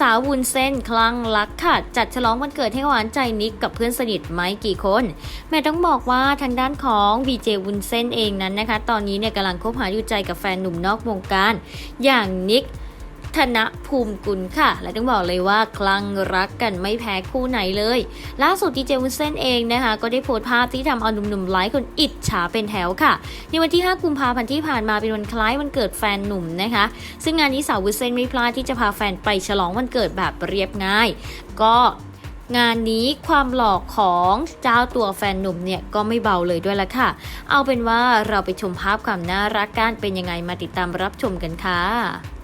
สาววุ้นเส้นคลั่งรักค่ะ จัดฉลองวันเกิดให้หวานใจนิกกับเพื่อนสนิทไม่กี่คน แม่ต้องบอกว่าทางด้านของบีเจวุ้นเส้นเองนั้นนะคะ ตอนนี้เนี่ยกำลังคบหาอยู่ใจกับแฟนหนุ่มนอกวงการ อย่างนิก ธนภูมิกุลค่ะ และต้องบอกเลยว่าคลั่งรักกันไม่แพ้คู่ไหนเลย ล่าสุดดีเจวุ้นเส้นเองนะคะ ก็ได้โพสต์ภาพที่ทำเอาหนุ่มๆหลายคนอิจฉาเป็นแถวค่ะ ในวันที่ 5 กุมภาพันธ์ที่ผ่านมาเป็นวันคล้ายวันเกิดแฟนหนุ่มนะคะ ซึ่งงานนี้สาววุ้นเส้นไม่พลาดที่จะพาแฟนไปฉลองวันเกิดแบบเรียบง่าย ก็งานนี้ความหลอกของเจ้าตัวแฟนหนุ่มเนี่ยก็ไม่เบาเลยด้วยละค่ะ เอาเป็นว่าเราไปชมภาพความน่ารักกันเป็นยังไงมาติดตามรับชมกันค่ะ